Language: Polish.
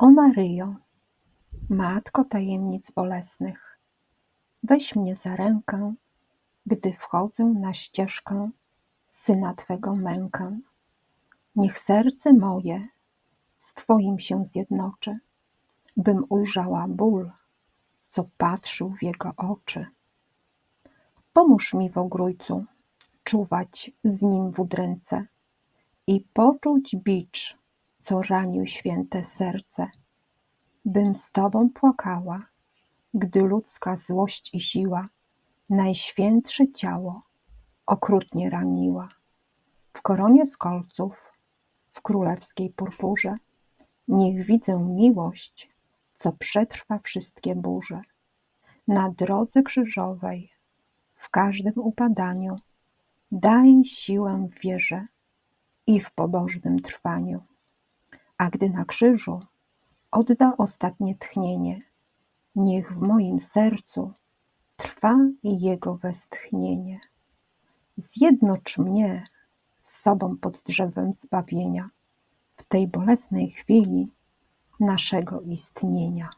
O Maryjo, Matko tajemnic bolesnych, weź mnie za rękę, gdy wchodzę na ścieżkę Syna Twego mękę. Niech serce moje z Twoim się zjednoczy, bym ujrzała ból, co patrzył w Jego oczy. Pomóż mi w ogrójcu czuwać z Nim w udręce i poczuć bicz, co ranił święte serce, bym z Tobą płakała, gdy ludzka złość i siła najświętsze ciało okrutnie raniła. W koronie z kolców, w królewskiej purpurze, niech widzę miłość, co przetrwa wszystkie burze. Na drodze krzyżowej, w każdym upadaniu, daj siłę wierze i w pobożnym trwaniu. A gdy na krzyżu odda ostatnie tchnienie, niech w moim sercu trwa Jego westchnienie. Zjednocz mnie z sobą pod drzewem zbawienia w tej bolesnej chwili naszego istnienia.